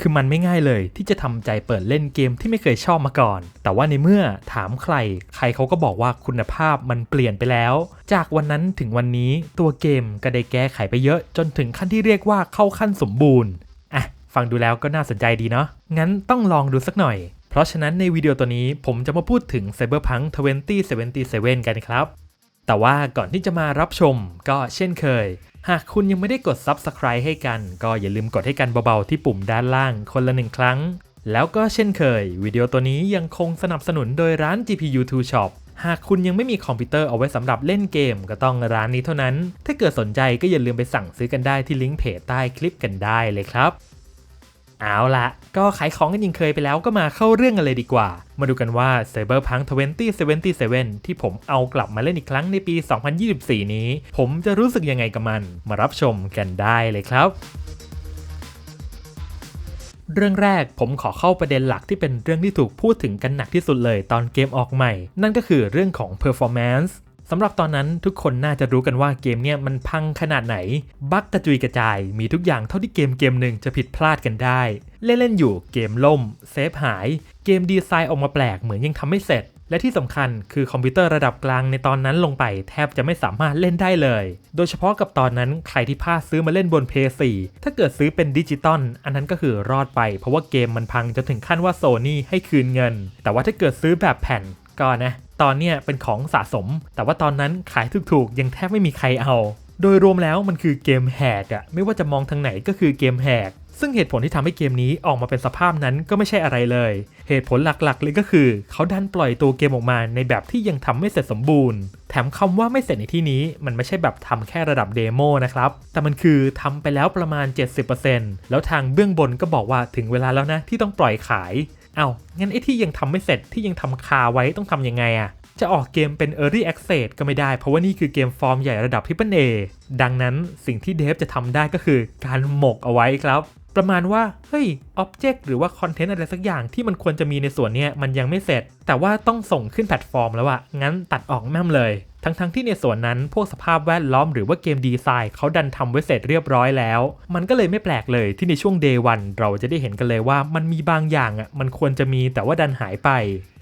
คือมันไม่ง่ายเลยที่จะทำใจเปิดเล่นเกมที่ไม่เคยชอบมาก่อน แต่ว่าในเมื่อถามใคร ใครเขาก็บอกว่าคุณภาพมันเปลี่ยนไปแล้ว จากวันนั้นถึงวันนี้ตัวเกมก็ได้แก้ไขไปเยอะจนถึงขั้นที่เรียกว่าเข้าขั้นสมบูรณ์อะฟังดูแล้วก็น่าสนใจดีเนาะงั้นต้องลองดูสักหน่อย เพราะฉะนั้นในวิดีโอตัวนี้ผมจะมาพูดถึง Cyberpunk 2077 กันครับ แต่ว่าก่อนที่จะมารับชมก็เช่นเคย หากคุณยังไม่ได้กด Subscribe ให้กัน ก็อย่าลืมกดให้กันเบาๆที่ปุ่มด้านล่างคนละหนึ่งครั้ง แล้วก็เช่นเคย วิดีโอตัวนี้ยังคงสนับสนุนโดยร้าน GPU 2 Shop หากคุณยังไม่มีคอมพิวเตอร์เอาไว้สำหรับเล่นเกมก็ต้องร้านนี้เท่านั้น ถ้าเกิดสนใจก็อย่าลืมไปสั่งซื้อกันได้ที่ลิงก์เพจใต้คลิปกันได้เลยครับ เอาละ ก็ขายของกันยิงเคยไปแล้วก็มาเข้าเรื่องกันเลยดีกว่า มาดูกันว่า Cyberpunk 2077 ที่ผมเอากลับมาเล่นอีกครั้งในปี 2024 นี้ ผมจะรู้สึกยังไงกับมัน มารับชมกันได้เลยครับเรื่องแรกผมขอเข้าประเด็นหลักที่เป็นเรื่องที่ถูกพูดถึงกันหนักที่สุดเลยตอนเกมออกใหม่ นั่นก็คือเรื่องของ performance สำหรับตอนนั้นทุกคนน่าจะรู้กันว่าเกมเนี่ยมันพังขนาดไหน บั๊กกระจุยกระจาย มีทุกอย่างเท่าที่เกมเกมหนึ่งจะผิดพลาดกันได้ เล่นๆอยู่เกมล่ม เซฟหาย เกมดีไซน์ออกมาแปลกเหมือนยังทำไม่เสร็จ และที่สำคัญคือคอมพิวเตอร์ระดับกลางในตอนนั้นลงไปแทบจะไม่สามารถเล่นได้เลย โดยเฉพาะกับตอนนั้นใครที่พลาดซื้อมาเล่นบน PS4 ถ้าเกิดซื้อเป็นดิจิตอลอันนั้นก็คือรอดไป เพราะว่าเกมมันพังจนถึงขั้นว่าโซนี่ให้คืนเงิน แต่ว่าถ้าเกิดซื้อแบบแผ่นก็นะ ตอนเนี้ยเป็นของสะสม แต่ว่าตอนนั้นขายถูกๆ ยังแทบไม่มีใครเอา โดยรวมแล้วมันคือเกมแหกอะไม่ว่าจะมองทางไหนก็คือเกมแหกซึ่งเหตุผลที่ทำให้เกมนี้ออกมาเป็นสภาพนั้นก็ไม่ใช่อะไรเลย เหตุผลหลักๆเลยก็คือ เขาดันปล่อยตัวเกมออกมาในแบบที่ยังทำไม่เสร็จสมบูรณ์ แถมคำว่าไม่เสร็จในที่นี้ มันไม่ใช่แบบทำแค่ระดับเดโมนะครับ แต่มันคือทำไปแล้วประมาณ 70%แล้วทางเบื้องบนก็บอกว่าถึงเวลาแล้วนะที่ต้องปล่อยขาย เอางั้นไอ้ที่ยังทำไม่เสร็จที่ยังทำคาไว้ต้องทำยังไงอะจะออกเกมเป็น Early Access ก็ไม่ได้ เพราะว่านี่คือเกมฟอร์มใหญ่ระดับ Triple A ดังนั้นสิ่งที่เดฟจะทำได้ก็คือการหมกเอาไว้ครับ ประมาณว่า เฮ้ย Object หรือว่าคอนเทนต์อะไรสักอย่างที่มันควรจะมีในส่วนนี้มันยังไม่เสร็จ แต่ว่าต้องส่งขึ้นแพลตฟอร์มแล้วอะงั้นตัดออกแม่มเลย ทั้งๆทที่ในส่วนนั้นพวกสภาพแวดล้อมหรือว่าเกมดีไซน์เขาดันทำไว้เสร็จเรียบร้อยแล้ว มันก็เลยไม่แปลกเลยที่ในช่วง Day 1เราจะได้เห็นกันเลยว่ามันมีบางอย่างอะมันควรจะมีแต่ว่าดันหายไป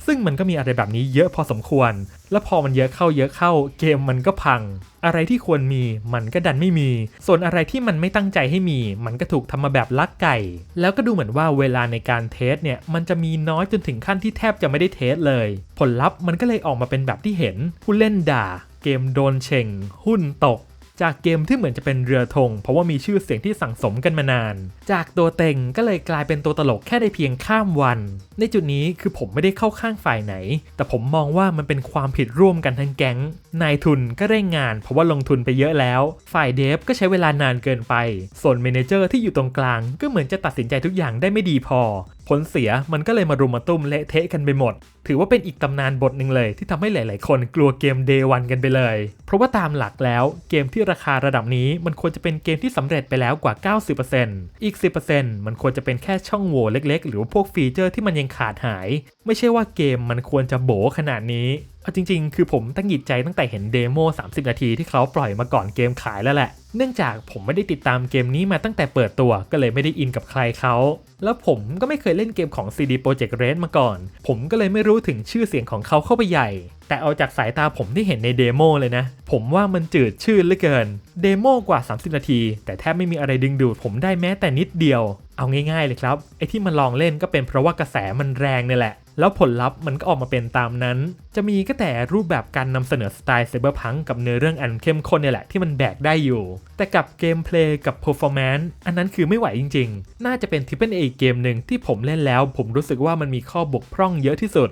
ซึ่งมันก็มีอะไรแบบนี้เยอะพอสมควร แล้วพอมันเยอะเข้าเยอะเข้า เกมมันก็พัง อะไรที่ควรมีมันก็ดันไม่มี ส่วนอะไรที่มันไม่ตั้งใจให้มี มันก็ถูกทำมาแบบลักไก่ แล้วก็ดูเหมือนว่าเวลาในการเทสเนี่ยมันจะมีน้อยจนถึงขั้นที่แทบจะไม่ได้เทสเลย ผลลัพธ์มันก็เลยออกมาเป็นแบบที่เห็นผู้เล่นด่า เกมโดนเชงหุ้นตก จากเกมที่เหมือนจะเป็นเรือธงเพราะว่ามีชื่อเสียงที่สั่งสมกันมานาน จากตัวเต็งก็เลยกลายเป็นตัวตลกแค่ได้เพียงข้ามวัน ในจุดนี้คือผมไม่ได้เข้าข้างฝ่ายไหน แต่ผมมองว่ามันเป็นความผิดร่วมกันทั้งแก๊ง นายทุนก็เร่งงานเพราะว่าลงทุนไปเยอะแล้ว ฝ่ายเดฟก็ใช้เวลานานเกินไป ส่วนเมนเจอร์ที่อยู่ตรงกลาง ก็เหมือนจะตัดสินใจทุกอย่างได้ไม่ดีพอผลเสียมันก็เลยมารุมมาตุ้มเละเทะกันไปหมด ถือว่าเป็นอีกตำนานบทหนึ่งเลย ที่ทำให้หลาย ๆ คนกลัวเกม Day 1กันไปเลย เพราะว่าตามหลักแล้วเกมที่ราคาระดับนี้มันควรจะเป็นเกมที่สำเร็จไปแล้วกว่า 90%อีก 10%มันควรจะเป็นแค่ช่องโหว่เล็ก ๆ หรือว่าพวกฟีเจอร์ที่มันยังขาดหาย ไม่ใช่ว่าเกมมันควรจะโบขนาดนี้ เอาจริงๆ คือผมตั้งหงิดใจตั้งแต่เห็นเดโม 30 นาทีที่เขาปล่อยมาก่อนเกมขายแล้วแหละ เนื่องจากผมไม่ได้ติดตามเกมนี้มาตั้งแต่เปิดตัวก็เลยไม่ได้อินกับใครเขา แล้วผมก็ไม่เคยเล่นเกมของ CD Projekt Red มาก่อน ผมก็เลยไม่รู้ถึงชื่อเสียงของเขาเข้าไปใหญ่ แต่เอาจากสายตาผมที่เห็นในเดโมเลยนะ ผมว่ามันจืดชื่นเหลือเกิน เดโมกว่า 30 นาที แต่แทบไม่มีอะไรดึงดูดผมได้แม้แต่นิดเดียว เอาง่ายๆเลยครับ ไอ้ที่มันลองเล่นก็เป็นเพราะว่ากระแสมันแรงนี่แหละ แล้วผลลัพธ์มันก็ออกมาเป็นตามนั้น จะมีก็แต่รูปแบบการนำเสนอสไตล์ไซเบอร์พังกับเนื้อเรื่องอันเข้มข้นเนี่ยแหละที่มันแบกได้อยู่ แต่กับเกมเพลย์กับเพอร์ฟอร์แมนซ์อันนั้นคือไม่ไหวจริง ๆ น่าจะเป็นทิปเปิลเอเกมหนึ่งที่ผมเล่นแล้ว ผมรู้สึกว่ามันมีข้อบกพร่องเยอะที่สุด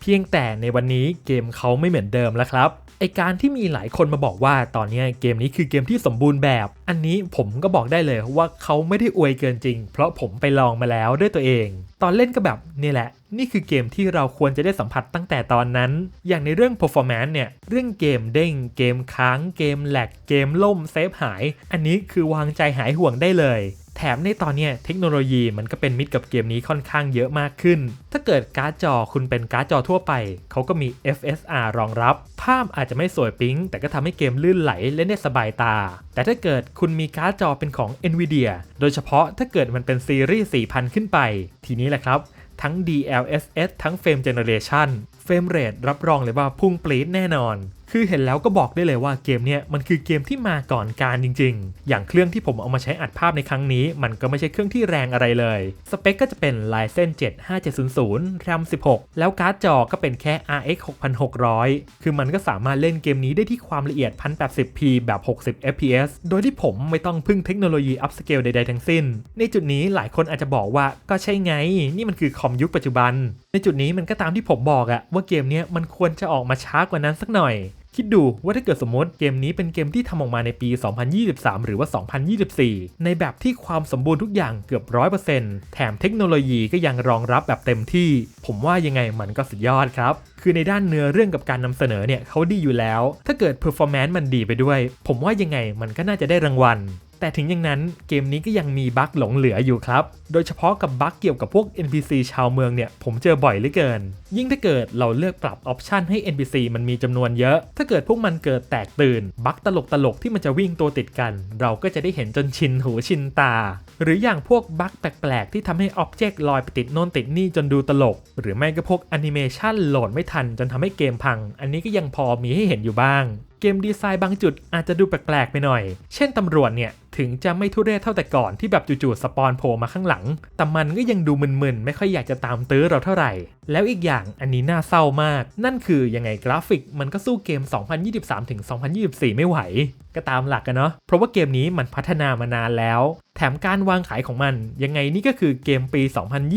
เพียงแต่ในวันนี้เกมเขาไม่เหมือนเดิมแล้วครับ ไอการที่มีหลายคนมาบอกว่าตอนนี้เกมนี้คือเกมที่สมบูรณ์แบบ อันนี้ผมก็บอกได้เลยว่าเขาไม่ได้อวยเกินจริง เพราะผมไปลองมาแล้วด้วยตัวเอง ตอนเล่นก็แบบนี่แหละ นี่คือเกมที่เราควรจะได้สัมผัสตั้งแต่ตอนนั้น อย่างในเรื่อง performance เนี่ย เรื่องเกมเด้ง เกมค้าง เกมแหลก เกมล่ม เซฟหาย อันนี้คือวางใจหายห่วงได้เลย แถมในตอนนี้เทคโนโลยีมันก็เป็นมิตรกับเกมนี้ค่อนข้างเยอะมากขึ้น ถ้าเกิดการ์ดจอคุณเป็นการ์ดจอทั่วไป เขาก็มี FSR รองรับ ภาพอาจจะไม่สวยปิ๊ง แต่ก็ทำให้เกมลื่นไหลและได้สบายตา แต่ถ้าเกิดคุณมีการ์ดจอเป็นของ NVIDIA โดยเฉพาะถ้าเกิดมันเป็นซีรีส์ 4000 ขึ้นไป ทีนี้แหละครับทั้ง DLSS ทั้ง Frame Generation เฟรมเรทรับรองเลยว่าพุ่งปรี๊ดแน่นอน คือเห็นแล้วก็บอกได้เลยว่าเกมเนี้ยมันคือเกมที่มาก่อนการจริง ๆ อย่างเครื่องที่ผมเอามาใช้อัดภาพในครั้งนี้ มันก็ไม่ใช่เครื่องที่แรงอะไรเลย สเปคก็จะเป็น Ryzen 7 5700 RAM 16 แล้วการ์ดจอก็เป็นแค่ RX 6600 คือมันก็สามารถเล่นเกมนี้ได้ที่ความละเอียด 1080p แบบ 60 fps โดยที่ผมไม่ต้องพึ่งเทคโนโลยีอัพสเกลใดๆทั้งสิ้น ในจุดนี้หลายคนอาจจะบอกว่าก็ใช่ไง นี่มันคือคอมยุคปัจจุบัน ในจุดนี้มันก็ตามที่ผมบอกอะว่าเกมเนี้ยมันควรจะออกมาช้ากว่านั้นสักหน่อย คิดดูว่าถ้าเกิดสมมติเกมนี้เป็นเกมที่ทำออกมาในปี 2023 หรือว่า 2024 ในแบบที่ความสมบูรณ์ทุกอย่างเกือบ 100%แถมเทคโนโลยีก็ยังรองรับแบบเต็มที่ ผมว่ายังไงมันก็สุดยอดครับ คือในด้านเนื้อเรื่องกับการนำเสนอเนี่ยเขาดีอยู่แล้ว ถ้าเกิด performance มันดีไปด้วย ผมว่ายังไงมันก็น่าจะได้รางวัล แต่ถึงอย่างนั้นเกมนี้ก็ยังมีบั๊กหลงเหลืออยู่ครับ โดยเฉพาะกับบั๊กเกี่ยวกับพวก NPC ชาวเมืองเนี่ย ผมเจอบ่อยเหลือเกิน ยิ่งถ้าเกิดเราเลือกปรับออปชันให้ NPC มันมีจำนวนเยอะ ถ้าเกิดพวกมันเกิดแตกตื่น บั๊กตลกตลกๆที่มันจะวิ่งตัวติดกัน เราก็จะได้เห็นจนชินหูชินตา หรืออย่างพวกบั๊กแปลกๆที่ทำให้อ็อบเจกต์ลอยไปติดโน่นติดนี่จนดูตลก หรือไม่ก็พวกแอนิเมชันโหลดไม่ทันจนทำให้เกมพัง อันนี้ก็ยังพอมีให้เห็นอยู่บ้าง เกมดีไซน์บางจุดอาจจะดูแปลกๆไปหน่อย เช่นตำรวจเนี่ย ถึงจะไม่ทุเรศเท่าแต่ก่อนที่แบบจู่ๆสปอนโผล่มาข้างหลัง แต่มันก็ยังดูมึนๆ ไม่ค่อยอยากจะตามตื้อเราเท่าไหร่ แล้วอีกอย่างอันนี้น่าเศร้ามาก นั่นคือยังไงกราฟิกมันก็สู้เกม 2023ถึง2024 ไม่ไหว ก็ตามหลักกันเนาะ เพราะว่าเกมนี้มันพัฒนามานานแล้ว แถมการวางขายของมัน ยังไงนี่ก็คือเกมปี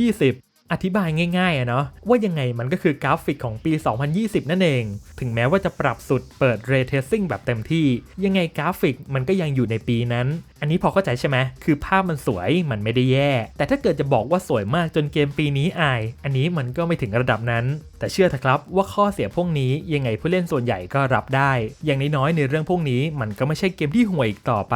2020 อธิบายง่ายๆอะเนาะว่ายังไงมันก็คือกราฟิกของปี 2020 นั่นเอง ถึงแม้ว่าจะปรับสุดเปิด Ray Tracing แบบเต็มที่ ยังไงกราฟิกมันก็ยังอยู่ในปีนั้น อันนี้พอเข้าใจใช่ไหมคือภาพมันสวยมันไม่ได้แย่ แต่ถ้าเกิดจะบอกว่าสวยมากจนเกมปีนี้อาย อันนี้มันก็ไม่ถึงระดับนั้น แต่เชื่อเถอะครับว่าข้อเสียพวกนี้ยังไงผู้เล่นส่วนใหญ่ก็รับได้ อย่างน้อยๆในเรื่องพวกนี้มันก็ไม่ใช่เกมที่ห่วยอีกต่อไป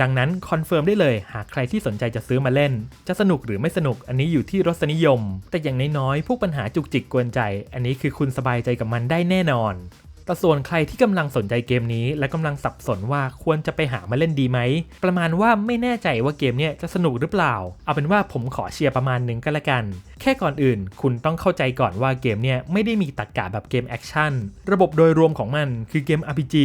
ดังนั้นคอนเฟิร์มได้เลยหากใครที่สนใจจะซื้อมาเล่น จะสนุกหรือไม่สนุกอันนี้อยู่ที่รสนิยม แต่อย่างน้อยๆพวกปัญหาจุกจิกกวนใจ อันนี้คือคุณสบายใจกับมันได้แน่นอน แต่ส่วนใครที่กำลังสนใจเกมนี้และกำลังสับสนว่าควรจะไปหามาเล่นดีไหม ประมาณว่าไม่แน่ใจว่าเกมเนี้ยจะสนุกหรือเปล่า เอาเป็นว่าผมขอเชียร์ประมาณหนึ่งก็แล้วกันแค่ก่อนอื่น คุณต้องเข้าใจก่อนว่าเกมเนี่ยไม่ได้มีตรรกะแบบเกมแอคชั่น ระบบโดยรวมของมันคือเกม RPG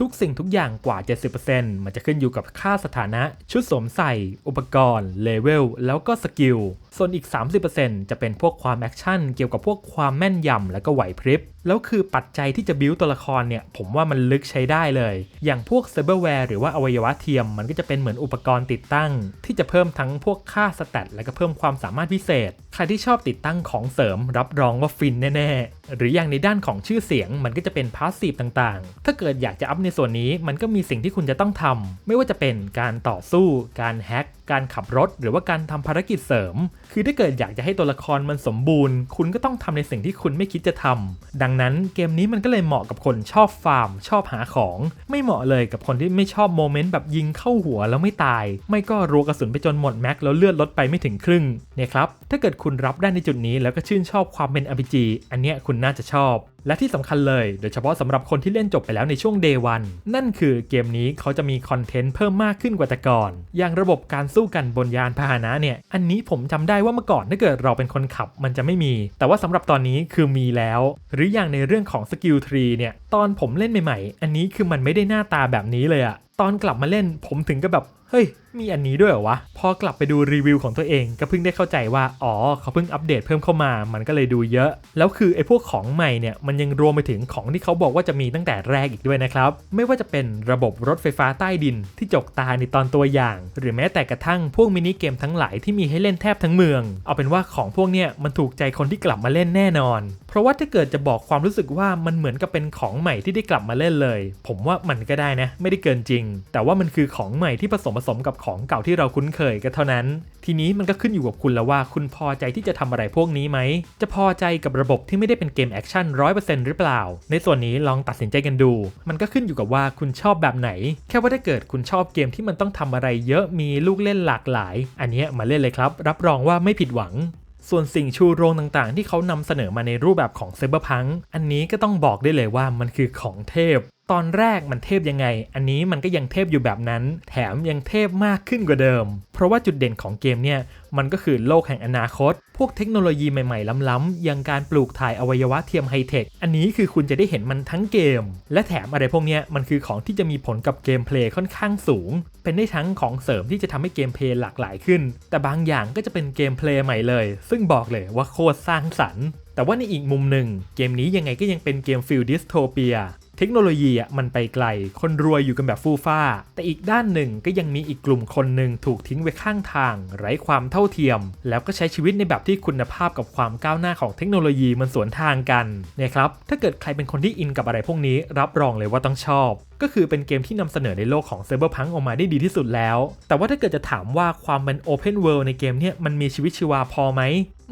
ทุกสิ่งทุกอย่างกว่า 70%มันจะขึ้นอยู่กับค่าสถานะ ชุดสวมใส่ อุปกรณ์ เลเวล แล้วก็สกิล ส่วนอีก 30%จะเป็นพวกความแอคชั่น เกี่ยวกับพวกความแม่นยำแล้วก็ไหวพริบ แล้วคือปัจจัยที่จะบิวตัวละครเนี่ย ผมว่ามันลึกใช้ได้เลย อย่างพวกเซเบอร์แวร์หรือว่าอวัยวะเทียม มันก็จะเป็นเหมือนอุปกรณ์ติดตั้ง ที่จะเพิ่มทั้งพวกค่าสแตทและก็เพิ่มความสามารถพิเศษ ใครที่ชอบติดตั้งของเสริม รับรองว่าฟินแน่ๆ หรืออย่างในด้านของชื่อเสียงมันก็จะเป็นพาสซีฟต่างๆ ถ้าเกิดอยากจะอัพในส่วนนี้มันก็มีสิ่งที่คุณจะต้องทำไม่ว่าจะเป็นการต่อสู้ การแฮ็กการขับรถ หรือว่าการทำภารกิจเสริม คือถ้าเกิดอยากจะให้ตัวละครมันสมบูรณ์ คุณก็ต้องทำในสิ่งที่คุณไม่คิดจะทำดังนั้นเกมนี้มันก็เลยเหมาะกับคนชอบฟาร์ม ชอบหาของ ไม่เหมาะเลยกับคนที่ไม่ชอบโมเมนต์แบบยิงเข้าหัวแล้วไม่ตาย ไม่ก็รัวกระสุนไปจนหมดแม็กแล้วเลือดลดไปไม่ถึงครึ่งเนี่ยครับถ้าเกิดคุณรับได้ในจุดนี้แล้วก็ชื่นชอบความเป็น RPG อันเนี้ยคุณน่าจะชอบ และที่สำคัญเลย โดยเฉพาะสำหรับคนที่เล่นจบไปแล้วในช่วง Day 1 นั่นคือเกมนี้เขาจะมีคอนเทนต์เพิ่มมากขึ้นกว่าแต่ก่อน อย่างระบบการสู้กันบนยานพาหนะเนี่ย อันนี้ผมจำได้ว่าเมื่อก่อนถ้าเกิดเราเป็นคนขับมันจะไม่มี แต่ว่าสำหรับตอนนี้คือมีแล้ว หรืออย่างในเรื่องของสกิลทรีเนี่ย ตอนผมเล่นใหม่ๆ อันนี้คือมันไม่ได้หน้าตาแบบนี้เลยอะตอนกลับมาเล่นผมถึงก็แบบ เฮ้ย มีอันนี้ด้วยเหรอวะ พอกลับไปดูรีวิวของตัวเองก็เพิ่งได้เข้าใจว่า อ๋อ เขาเพิ่งอัปเดตเพิ่มเข้ามา มันก็เลยดูเยอะ แล้วคือไอ้พวกของใหม่เนี่ย มันยังรวมไปถึงของที่เขาบอกว่าจะมีตั้งแต่แรกอีกด้วยนะครับ ไม่ว่าจะเป็นระบบรถไฟฟ้าใต้ดินที่จกตาในตอนตัวอย่าง หรือแม้แต่กระทั่งพวกมินิเกมทั้งหลายที่มีให้เล่นแทบทั้งเมือง เอาเป็นว่าของพวกเนี้ยมันถูกใจคนที่กลับมาเล่นแน่นอน เพราะว่าถ้าเกิดจะบอกความรู้สึกว่ามันเหมือนกับเป็นของใหม่ที่ได้กลับมาเล่นเลย ผมว่ามันก็ได้นะ ไม่ได้เกินจริง แต่ว่ามันคือของใหม่ที่ผสมผสมกับของเก่าที่เราคุ้นเคยก็เท่านั้น ทีนี้มันก็ขึ้นอยู่กับคุณแล้วว่าคุณพอใจที่จะทำอะไรพวกนี้ไหม จะพอใจกับระบบที่ไม่ได้เป็นเกมแอคชั่นร้อยเปอร์เซ็นต์หรือเปล่า ในส่วนนี้ลองตัดสินใจกันดู มันก็ขึ้นอยู่กับว่าคุณชอบแบบไหน แค่ว่าถ้าเกิดคุณชอบเกมที่มันต้องทำอะไรเยอะมีลูกเล่นหลากหลาย อันนี้มาเล่นเลยครับ รับรองว่าไม่ผิดหวังส่วนสิ่งชูโรงต่างๆ ที่เขานำเสนอมาในรูปแบบของเซเบอร์พังอันนี้ก็ต้องบอกได้เลยว่ามันคือของเทพ ตอนแรกมันเทพยังไง อันนี้มันก็ยังเทพอยู่แบบนั้น แถมยังเทพมากขึ้นกว่าเดิม เพราะว่าจุดเด่นของเกมเนี่ย มันก็คือโลกแห่งอนาคต พวกเทคโนโลยีใหม่ๆ ล้ำๆอย่างการปลูกถ่ายอวัยวะเทียมไฮเทค อันนี้คือคุณจะได้เห็นมันทั้งเกม และแถมอะไรพวกเนี้ย มันคือของที่จะมีผลกับเกมเพลย์ค่อนข้างสูง เป็นได้ทั้งของเสริมที่จะทำให้เกมเพลย์หลากหลายขึ้น แต่บางอย่างก็จะเป็นเกมเพลย์ใหม่เลย ซึ่งบอกเลยว่าโคตรสร้างสรรค์แต่ว่าในอีกมุมหนึ่ง เกมนี้ยังไงก็ยังเป็นเกมฟิลดิสโทเปีย เทคโนโลยีอะมันไปไกล คนรวยอยู่กันแบบฟู่ฟ้า แต่อีกด้านหนึ่งก็ยังมีอีกกลุ่มคนหนึ่งถูกทิ้งไว้ข้างทาง ไร้ความเท่าเทียม แล้วก็ใช้ชีวิตในแบบที่คุณภาพกับความก้าวหน้าของเทคโนโลยีมันสวนทางกันเนี่ยครับถ้าเกิดใครเป็นคนที่อินกับอะไรพวกนี้รับรองเลยว่าต้องชอบ ก็คือเป็นเกมที่นำเสนอในโลกของเซอร์เบอร์พังออกมาได้ดีที่สุดแล้ว แต่ว่าถ้าเกิดจะถามว่าความเป็นโอเพนเวิลด์ในเกมเนี่ยมันมีชีวิตชีวาพอไหม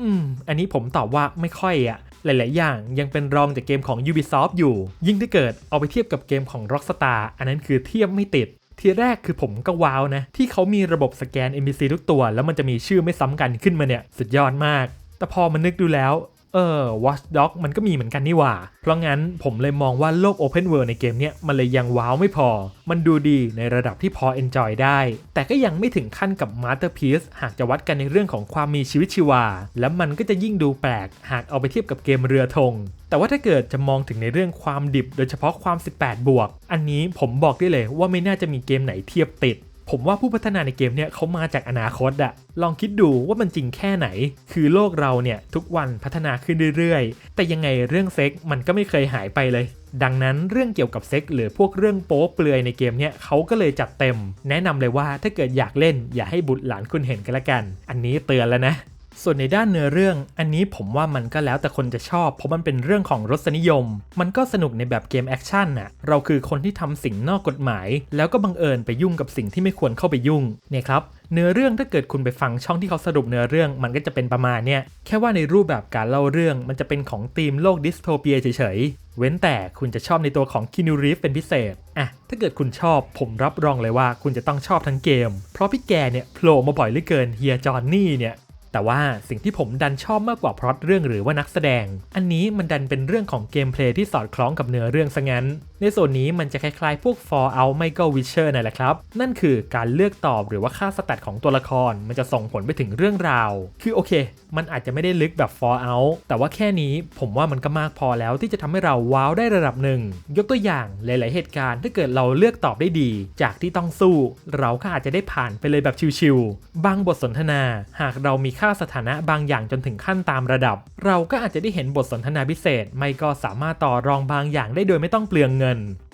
อืม อันนี้ผมตอบว่าไม่ค่อยอะ หลาย ๆ อย่างยังเป็นรองจากเกมของ Ubisoft อยู่ ยิ่งถ้าเกิดเอาไปเทียบกับเกมของ Rockstar อันนั้นคือเทียบไม่ติดทีแรกคือผมก็ว้าวนะ ที่เขามีระบบสแกน NPC ทุกตัว แล้วมันจะมีชื่อไม่ซ้ำกันขึ้นมาเนี่ย สุดยอดมาก แต่พอมานึกดูแล้ว เออ Watch Dog มันก็มีเหมือนกันนี่หว่า เพราะงั้นผมเลยมองว่าโลก Open World ในเกมเนี้ยมันเลยยังว้าวไม่พอ มันดูดีในระดับที่พอ enjoy ได้ แต่ก็ยังไม่ถึงขั้นกับ Masterpiece หากจะวัดกันในเรื่องของความมีชีวิตชีวา แล้วมันก็จะยิ่งดูแปลก หากเอาไปเทียบกับเกมเรือธง แต่ว่าถ้าเกิดจะมองถึงในเรื่องความดิบ โดยเฉพาะความ 18 บวก อันนี้ผมบอกได้เลยว่าไม่น่าจะมีเกมไหนเทียบติด ผมว่าผู้พัฒนาในเกมเนี่ยเขามาจากอนาคตอะลองคิดดูว่ามันจริงแค่ไหน คือโลกเราเนี่ยทุกวันพัฒนาขึ้นเรื่อยๆ แต่ยังไงเรื่องเซ็กมันก็ไม่เคยหายไปเลย ดังนั้นเรื่องเกี่ยวกับเซ็กหรือพวกเรื่องโป๊เปลือยในเกมเนี่ยเขาก็เลยจัดเต็ม แนะนำเลยว่าถ้าเกิดอยากเล่นอย่าให้บุตรหลานคุณเห็นกันละกัน อันนี้เตือนแล้วนะ ส่วนในด้านเนื้อเรื่อง อันนี้ผมว่ามันก็แล้วแต่คนจะชอบ เพราะมันเป็นเรื่องของรสนิยม มันก็สนุกในแบบเกมแอคชั่นน่ะ เราคือคนที่ทำสิ่งนอกกฎหมาย แล้วก็บังเอิญไปยุ่งกับสิ่งที่ไม่ควรเข้าไปยุ่ง เนี่ยครับ เนื้อเรื่องถ้าเกิดคุณไปฟังช่องที่เขาสรุปเนื้อเรื่อง มันก็จะเป็นประมาณเนี่ย แค่ว่าในรูปแบบการเล่าเรื่องมันจะเป็นของธีมโลกดิสโทเปียเฉยๆ เว้นแต่คุณจะชอบในตัวของคินูรีฟเป็นพิเศษ อะ ถ้าเกิดคุณชอบ ผมรับรองเลยว่าคุณจะต้องชอบทั้งเกม เพราะพี่แกเนี่ยโผล่มาบ่อยเหลือเกินเฮียจอนนี่เนี่ย แต่ว่าสิ่งที่ผมดันชอบมากกว่าพล็อตเรื่องหรือว่านักแสดง อันนี้มันดันเป็นเรื่องของเกมเพลย์ที่สอดคล้องกับเนื้อเรื่องซะงั้นในส่วนนี้มันจะคล้ายๆ พวก Fallout ไม่ก็ Witcher นั่นแหละครับ นั่นคือการเลือกตอบหรือว่าค่าสแตทของตัวละคร มันจะส่งผลไปถึงเรื่องราว คือโอเค มันอาจจะไม่ได้ลึกแบบ Fallout แต่ว่าแค่นี้ผมว่ามันก็มากพอแล้วที่จะทำให้เราว้าวได้ระดับหนึ่ง ยกตัวอย่างหลาย ๆ เหตุการณ์ถ้าเกิดเราเลือกตอบได้ดี จากที่ต้องสู้ เราก็อาจจะได้ผ่านไปเลยแบบชิวๆบางบทสนทนา หากเรามีค่าสถานะบางอย่างจนถึงขั้นตามระดับ เราก็อาจจะได้เห็นบทสนทนาพิเศษ ไม่ก็สามารถต่อรองบางอย่างได้โดยไม่ต้องเปลืองเงิน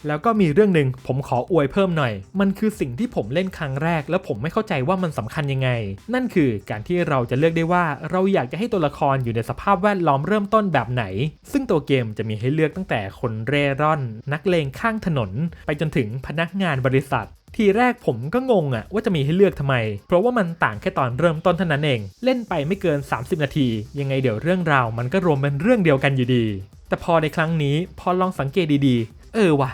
แล้วก็มีเรื่องหนึ่งผมขออวยเพิ่มหน่อย มันคือสิ่งที่ผมเล่นครั้งแรก แล้วผมไม่เข้าใจว่ามันสำคัญยังไง นั่นคือการที่เราจะเลือกได้ว่าเราอยากจะให้ตัวละครอยู่ในสภาพแวดล้อมเริ่มต้นแบบไหน ซึ่งตัวเกมจะมีให้เลือกตั้งแต่คนเร่ร่อน นักเลงข้างถนน ไปจนถึงพนักงานบริษัททีแรกผมก็งงอะว่าจะมีให้เลือกทำไม เพราะว่ามันต่างแค่ตอนเริ่มต้นเท่านั้นเอง เล่นไปไม่เกิน 30 นาที ยังไงเดี๋ยวเรื่องราวมันก็รวมเป็นเรื่องเดียวกันอยู่ดี แต่พอในครั้งนี้พอลองสังเกตดีๆ เออว่ะ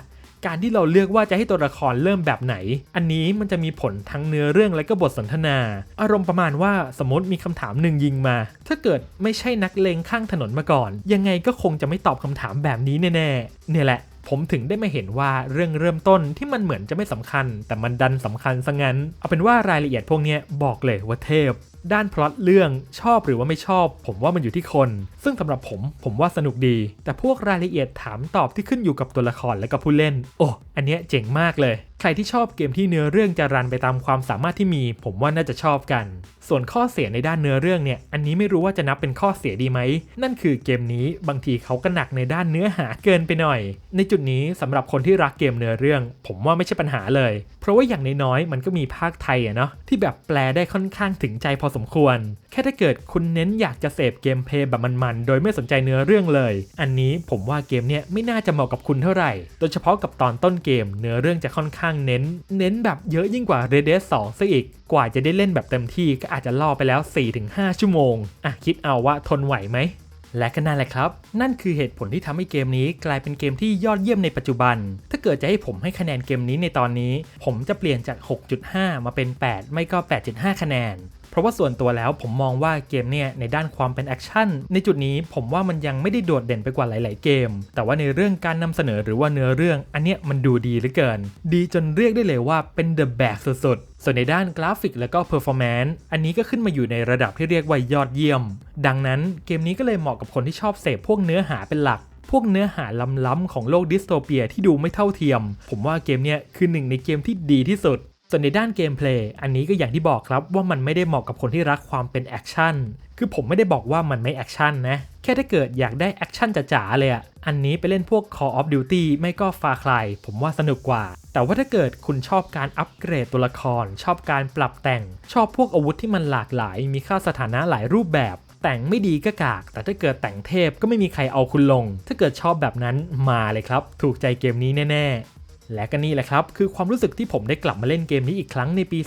การที่เราเลือกว่าจะให้ตัวละครเริ่มแบบไหน อันนี้มันจะมีผลทั้งเนื้อเรื่องและก็บทสนทนา อารมณ์ประมาณว่าสมมติมีคำถามหนึ่งยิงมา ถ้าเกิดไม่ใช่นักเลงข้างถนนมาก่อน ยังไงก็คงจะไม่ตอบคำถามแบบนี้แน่ๆเนี่ยแหละผมถึงได้มาเห็นว่าเรื่องเริ่มต้นที่มันเหมือนจะไม่สำคัญ แต่มันดันสำคัญซะงั้น เอาเป็นว่ารายละเอียดพวกนี้บอกเลยว่าเทพ ด้านพล็อตเรื่องชอบหรือว่าไม่ชอบ ผมว่ามันอยู่ที่คน ซึ่งสำหรับผมผมว่าสนุกดี แต่พวกรายละเอียดถามตอบที่ขึ้นอยู่กับตัวละครและก็ผู้เล่น โอ้อันเนี้ยเจ๋งมากเลย ใครที่ชอบเกมที่เนื้อเรื่องจะรันไปตามความสามารถที่มี ผมว่าน่าจะชอบกัน ส่วนข้อเสียในด้านเนื้อเรื่องเนี่ยอันนี้ไม่รู้ว่าจะนับเป็นข้อเสียดีไหมนั่นคือเกมนี้บางทีเขาก็หนักในด้านเนื้อหาเกินไปหน่อย ในจุดนี้สำหรับคนที่รักเกมเนื้อเรื่อง ผมว่าไม่ใช่ปัญหาเลย ราะว่าอย่างน้อยๆมันก็มีภาคไทยอะเนาะที่แบบแปลได้ค่อนข้างถึงใจพอสมควร แค่ถ้าเกิดคุณเน้นอยากจะเสพเกมเพลย์แบบมันๆ โดยไม่สนใจเนื้อเรื่องเลย อันนี้ผมว่าเกมเนี้ยไม่น่าจะเหมาะกับคุณเท่าไหร่ โดยเฉพาะกับตอนต้นเกม เนื้อเรื่องจะค่อนข้างเน้น เน้นแบบเยอะยิ่งกว่า Red Dead 2ซะอีก กว่าจะได้เล่นแบบเต็มที่ก็อาจจะล่อไปแล้ว 4-5 ชั่วโมงอะคิดเอาว่าทนไหวไหม และก็นั่นแหละครับ นั่นคือเหตุผลที่ทำให้เกมนี้กลายเป็นเกมที่ยอดเยี่ยมในปัจจุบัน ถ้าเกิดจะให้ผมให้คะแนนเกมนี้ในตอนนี้ ผมจะเปลี่ยนจาก 6.5 มาเป็น 8 ไม่ก็ 8.5 คะแนน ราะว่าส่วนตัวแล้วผมมองว่าเกมเนี่ยในด้านความเป็นแอคชั่นในจุดนี้ผมว่ามันยังไม่ได้โดดเด่นไปกว่าหลาย ๆ เกม แต่ว่าในเรื่องการนำเสนอหรือว่าเนื้อเรื่อง อันเนี้ยมันดูดีเหลือเกิน ดีจนเรียกได้เลยว่าเป็น the best สุด ๆส่วนในด้านกราฟิกแล้วก็ performance อันนี้ก็ขึ้นมาอยู่ในระดับที่เรียกว่ายอดเยี่ยม ดังนั้นเกมนี้ก็เลยเหมาะกับคนที่ชอบเสพพวกเนื้อหาเป็นหลัก พวกเนื้อหาล้ำๆของโลกดิสโทเปียที่ดูไม่เท่าเทียม ผมว่าเกมเนี้ยคือหนึ่งในเกมที่ดีที่สุด ส่วนในด้านเกมเพลย์อันนี้ก็อย่างที่บอกครับว่ามันไม่ได้เหมาะกับคนที่รักความเป็นแอคชั่น คือผมไม่ได้บอกว่ามันไม่แอคชั่นนะ แค่ถ้าเกิดอยากได้แอคชั่นจ๋าๆเลยอะอันนี้ไปเล่นพวก Call of Duty ไม่ก็ Far Cry ผมว่าสนุกกว่า แต่ว่าถ้าเกิดคุณชอบการอัปเกรดตัวละคร ชอบการปรับแต่ง ชอบพวกอาวุธที่มันหลากหลาย มีค่าสถานะหลายรูปแบบ แต่งไม่ดีก็กาก แต่ถ้าเกิดแต่งเทพก็ไม่มีใครเอาคุณลง ถ้าเกิดชอบแบบนั้นมาเลยครับ ถูกใจเกมนี้แน่ๆ และก็นี่แหละครับ คือความรู้สึกที่ผมได้กลับมาเล่นเกมนี้อีกครั้งในปี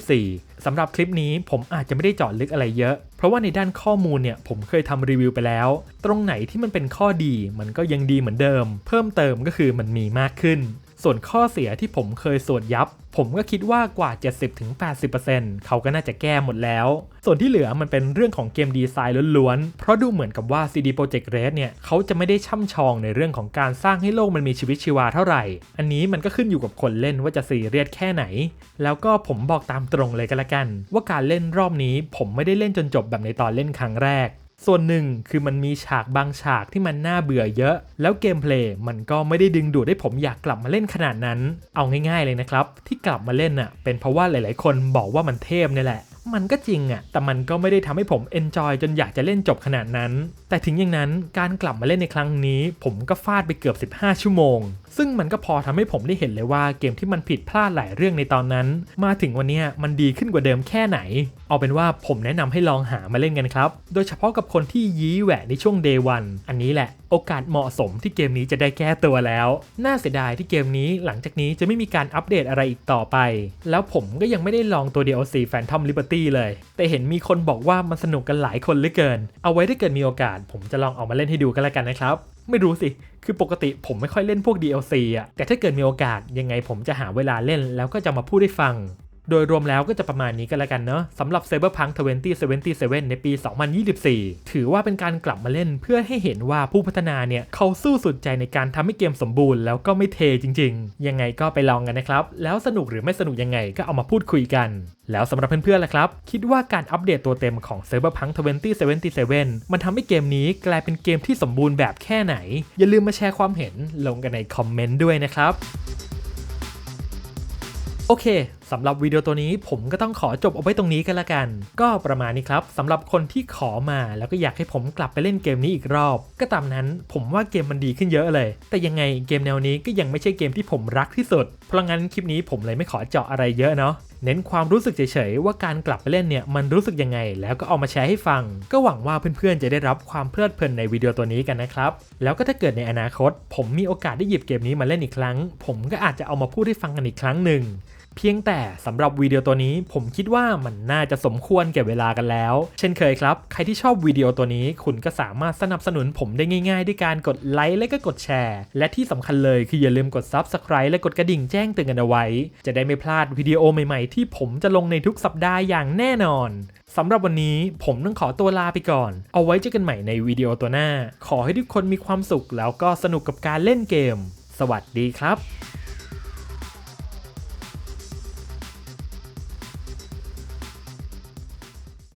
2024สำหรับคลิปนี้ผมอาจจะไม่ได้เจาะลึกอะไรเยอะ เพราะว่าในด้านข้อมูลเนี่ยผมเคยทำรีวิวไปแล้ว ตรงไหนที่มันเป็นข้อดีมันก็ยังดีเหมือนเดิม เพิ่มเติมก็คือมันมีมากขึ้น ส่วนข้อเสียที่ผมเคยสวดยับ ผมก็คิดว่ากว่า 70-80%เขาก็น่าจะแก้หมดแล้ว ส่วนที่เหลือมันเป็นเรื่องของเกมดีไซน์ล้วนๆ เพราะดูเหมือนกับว่า CD Projekt Red เนี่ยเขาจะไม่ได้ช่ำชองในเรื่องของการสร้างให้โลกมันมีชีวิตชีวาเท่าไหร่ อันนี้มันก็ขึ้นอยู่กับคนเล่นว่าจะซีเรียสแค่ไหน แล้วก็ผมบอกตามตรงเลยก็แล้วกัน ว่าการเล่นรอบนี้ผมไม่ได้เล่นจนจบแบบในตอนเล่นครั้งแรก ส่วนหนึ่งคือมันมีฉากบางฉากที่มันน่าเบื่อเยอะ แล้วเกมเพลย์มันก็ไม่ได้ดึงดูดให้ผมอยากกลับมาเล่นขนาดนั้น เอาง่ายๆเลยนะครับ ที่กลับมาเล่นอะเป็นเพราะว่าหลายๆ คนบอกว่ามันเทพนี่แหละ มันก็จริงอะแต่มันก็ไม่ได้ทำให้ผมเอนจอยจนอยากจะเล่นจบขนาดนั้น แต่ถึงอย่างนั้นการกลับมาเล่นในครั้งนี้ ผมก็ฟาดไปเกือบ 15 ชั่วโมง ซึ่งมันก็พอทำให้ผมได้เห็นเลยว่าเกมที่มันผิดพลาดหลายเรื่องในตอนนั้น มาถึงวันนี้มันดีขึ้นกว่าเดิมแค่ไหน เอาเป็นว่าผมแนะนำให้ลองหามาเล่นกันครับ โดยเฉพาะกับคนที่ยี้แหวะในช่วง day one อันนี้แหละโอกาสเหมาะสมที่เกมนี้จะได้แก้ตัวแล้ว น่าเสียดายที่เกมนี้หลังจากนี้จะไม่มีการอัปเดตอะไรอีกต่อไป แล้วผมก็ยังไม่ได้ลองตัว DLC Phantom Liberty เลย แต่เห็นมีคนบอกว่ามันสนุกกันหลายคนเหลือเกิน เอาไว้ถ้าเกิดมีโอกาส ผมจะลองเอามาเล่นให้ดูกันแล้วกันนะครับ ไม่รู้สิ คือปกติผมไม่ค่อยเล่นพวก DLC อะแต่ถ้าเกิดมีโอกาสยังไงผมจะหาเวลาเล่นแล้วก็จะมาพูดให้ฟัง โดยรวมแล้วก็จะประมาณนี้กันแล้วกันเนาะสำหรับ Cyberpunk 2077 ในปี 2024 ถือว่าเป็นการกลับมาเล่นเพื่อให้เห็นว่าผู้พัฒนาเนี่ย เขาสู้สุดใจในการทำให้เกมสมบูรณ์แล้วก็ไม่เทจริง ๆ ยังไงก็ไปลองกันนะครับ แล้วสนุกหรือไม่สนุกยังไงก็เอามาพูดคุยกัน แล้วสำหรับเพื่อนๆล่ะครับ คิดว่าการอัปเดตตัวเต็มของ Cyberpunk 2077 มันทำให้เกมนี้กลายเป็นเกมที่สมบูรณ์แบบแค่ไหน อย่าลืมมาแชร์ความเห็นลงกันในคอมเมนต์ด้วยนะครับ โอเคสำหรับวิดีโอตัวนี้ผมก็ต้องขอจบเอาไว้ตรงนี้กันละกัน ก็ประมาณนี้ครับสำหรับคนที่ขอมาแล้วก็อยากให้ผมกลับไปเล่นเกมนี้อีกรอบ ก็ตามนั้นผมว่าเกมมันดีขึ้นเยอะเลย แต่ยังไงเกมแนวนี้ก็ยังไม่ใช่เกมที่ผมรักที่สุด เพราะงั้นคลิปนี้ผมเลยไม่ขอเจาะอะไรเยอะเนาะ เน้นความรู้สึกเฉยๆว่าการกลับไปเล่นเนี่ยมันรู้สึกยังไง แล้วก็เอามาแชร์ให้ฟัง ก็หวังว่าเพื่อนๆจะได้รับความเพลิดเพลินในวิดีโอตัวนี้กันนะครับ แล้วก็ถ้าเกิดในอนาคต ผมมีโอกาสได้หยิบเกมนี้มาเล่นอีกครั้ง ผมก็อาจจะเอามาพูดให้ฟังกันอีกครั้งหนึ่ง เพียงแต่สำหรับวิดีโอตัวนี้ผมคิดว่ามันน่าจะสมควรแก่เวลากันแล้ว เช่นเคยครับ ใครที่ชอบวิดีโอตัวนี้คุณก็สามารถสนับสนุนผมได้ง่ายๆ ด้วยการกดไลค์และก็กดแชร์ และที่สำคัญเลยคืออย่าลืมกด Subscribe และกดกระดิ่งแจ้งเตือนกันเอาไว้ จะได้ไม่พลาดวิดีโอใหม่ๆ ที่ผมจะลงในทุกสัปดาห์อย่างแน่นอนสำหรับวันนี้ผมต้องขอตัวลาไปก่อน เอาไว้เจอกันใหม่ในวิดีโอตัวหน้า ขอให้ทุกคนมีความสุขแล้วก็สนุกกับการเล่นเกม สวัสดีครับ